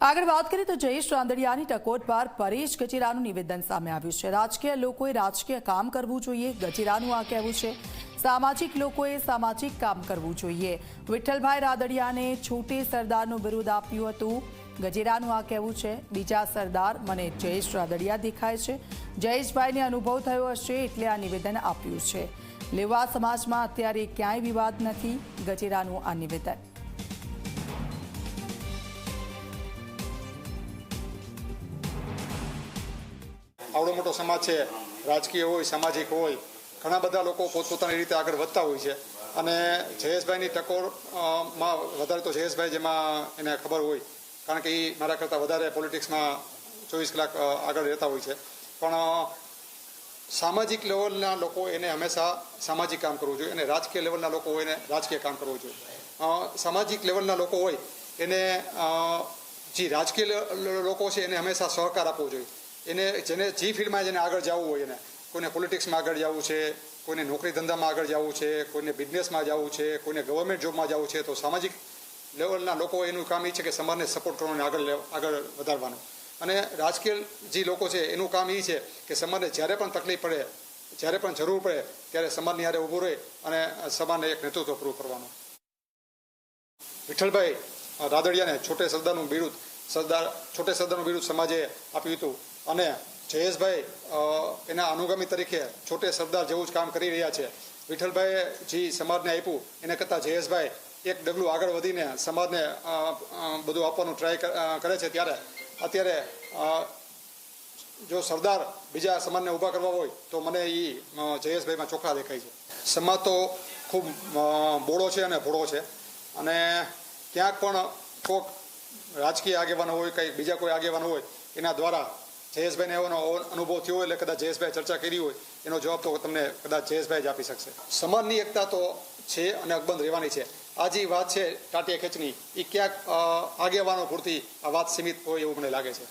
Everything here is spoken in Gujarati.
આગળ વાત કરીએ તો જયેશ રાંદડિયાની ટકોર પર પરેશ ગજેરાનું નિવેદન સામે આવ્યું છે. રાજકીય લોકોએ રાજકીય કામ કરવું જોઈએ. ગજેરાનું આ કહેવું છે. સામાજિક લોકોએ સામાજિક કામ કરવું જોઈએ. વિઠ્ઠલભાઈ રાદડિયાને છોટે સરદારનું બિરુદ આપ્યું હતું. ગજેરાનું આ કહેવું છે. બીજા સરદાર મને જયેશ રાદડિયા દેખાય છે. જયેશભાઈને અનુભવ થયો હશે એટલે આ નિવેદન આપ્યું છે. લેવા સમાજમાં અત્યારે ક્યાંય વિવાદ નથી. ગજેરાનું આ નિવેદન. આવડો મોટો સમાજ છે, રાજકીય હોય, સામાજિક હોય, ઘણા બધા લોકો પોતપોતાની રીતે આગળ વધતા હોય છે. અને જયેશભાઈની ટકોરમાં વધારે તો જયેશભાઈ જેમાં એને ખબર હોય, કારણ કે એ મારા કરતાં વધારે પોલિટિક્સમાં ચોવીસ કલાક આગળ રહેતા હોય છે. પણ સામાજિક લેવલના લોકો એને હંમેશા સામાજિક કામ કરવું જોઈએ અને રાજકીય લેવલના લોકો હોય એને રાજકીય કામ કરવું જોઈએ. સામાજિક લેવલના લોકો હોય એને જે રાજકીય લોકો છે એને હંમેશા સહકાર આપવો જોઈએ. એને જેને જે ફિલ્ડમાં જેને આગળ જવું હોય એને, કોઈને પોલિટિક્સમાં આગળ જવું છે, કોઈને નોકરી ધંધામાં આગળ જવું છે, કોઈને બિઝનેસમાં જવું છે, કોઈને ગવર્મેન્ટ જોબમાં જવું છે, તો સામાજિક લેવલના લોકો એનું કામ એ છે કે સમાજને સપોર્ટ કરવાનું, આગળ આગળ વધારવાનું. અને રાજકીય જે લોકો છે, એનું કામ એ છે કે સમાજને જ્યારે પણ તકલીફ પડે, જ્યારે પણ જરૂર પડે, ત્યારે સમાજની હારે ઊભું રહે અને સમાજને એક નેતૃત્વ પૂરું કરવાનું. વિઠ્ઠલભાઈ રાદડિયાને છોટે સરદારનું બિરુદ, સરદાર, છોટે સરદારનું બિરુદ સમાજે આપ્યું હતું. અને જયેશભાઈ એના અનુગામી તરીકે છોટે સરદાર જેવું જ કામ કરી રહ્યા છે. વિઠ્ઠલભાઈએ જે સમાજને આપ્યું. એને કરતાં જયેશભાઈ એક ડગલું આગળ વધીને સમાજને બધું આપવાનું ટ્રાય કરે છે ત્યારે. અત્યારે જો સરદાર બીજા સમાજને ઊભા કરવા હોય, તો મને એ જયેશભાઈમાં ચોખ્ખા દેખાય છે. સમાજ તો ખૂબ બોળો છે અને ભોળો છે. અને ક્યાંક પણ કોઈક રાજકીય આગેવાનો હોય કંઈ બીજા કોઈ આગેવાનો હોય, એના દ્વારા જયેશભાઈને એવો અનુભવ થયો એટલે કદાચ જયેશભાઈ ચર્ચા કરી હોય, એનો જવાબ તો તમને કદાચ જયેશભાઈ જ આપી શકશે. સમાજની એકતા તો છે અને અકબંધ રહેવાની છે. આ જે વાત છે ટાટિયા ખેંચની એ ક્યાંક આગેવાનો પૂરતી આ વાત સીમિત હોય એવું મને લાગે છે.